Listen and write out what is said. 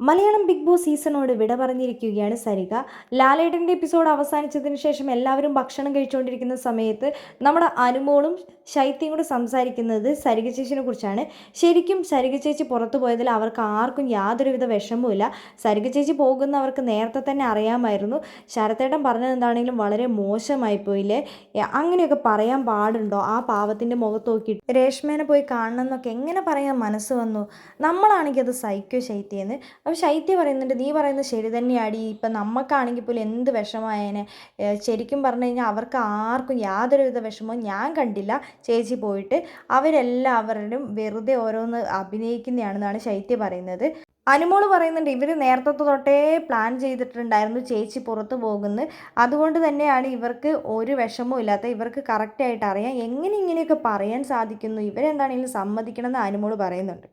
Malayalam big boss സീസണോട് വിട പറഞ്ഞിരിക്കുകയാണ് സരിക. ലാലേട്ടന്റെ എപ്പിസോഡ് അവസാനിച്ചതിന് ശേഷം എല്ലാവരും ഭക്ഷണം കഴിച്ചുകൊണ്ടിരിക്കുന്ന സമയത്ത് നമ്മുടെ അനുമോളും ശൈത്യം കൂടെ സംസാരിക്കുന്നത് സരിക ചേച്ചിനെ കുറിച്ചാണ്. ശരിക്കും സരിക ചേച്ചി പുറത്തു പോയതിൽ അവർക്ക് ആർക്കും യാതൊരുവിധ വിഷമവുമില്ല. സരിക ചേച്ചി പോകുന്നവർക്ക് നേരത്തെ തന്നെ അറിയാമായിരുന്നു. ശരത്തേട്ടൻ പറഞ്ഞത് എന്താണെങ്കിലും വളരെ മോശമായി പോയില്ലേ? അങ്ങനെയൊക്കെ പറയാൻ പാടുണ്ടോ? ആ പാവത്തിന്റെ മുഖത്ത് നോക്കി രേഷ്മേനെ പോയി കാണണം എന്നൊക്കെ എങ്ങനെ പറയാൻ മനസ്സ് വന്നു? നമ്മളാണെങ്കിൽ അത് സഹിക്കോ ശൈത്യെന്ന്? അപ്പോൾ ശൈത്യ പറയുന്നുണ്ട് നീ പറയുന്നത് ശരി തന്നെയാടി. ഇപ്പം നമുക്കാണെങ്കിൽ പോലും എന്ത് വിഷമായേനെ ശരിക്കും പറഞ്ഞു കഴിഞ്ഞാൽ അവർക്ക് ആർക്കും യാതൊരുവിധ വിഷമവും ഞാൻ കണ്ടില്ല. ചേച്ചി പോയിട്ട് അവരെല്ലാവരും വെറുതെ ഓരോന്ന് അഭിനയിക്കുന്നതാണെന്നാണ് ശൈത്യ പറയുന്നത്. അനുമോൾ പറയുന്നുണ്ട് ഇവർ നേരത്തെ തൊട്ടേ പ്ലാൻ ചെയ്തിട്ടുണ്ടായിരുന്നു ചേച്ചി പുറത്തു പോകുന്നത് അതുകൊണ്ട് തന്നെയാണ് ഇവർക്ക് ഒരു വിഷമവും ഇല്ലാത്ത ഇവർക്ക് കറക്റ്റായിട്ട് അറിയാം. എങ്ങനെ ഇങ്ങനെയൊക്കെ പറയാൻ സാധിക്കുന്നു? ഇവരെന്താണെങ്കിലും സമ്മതിക്കണമെന്ന് അനുമോൾ പറയുന്നുണ്ട്.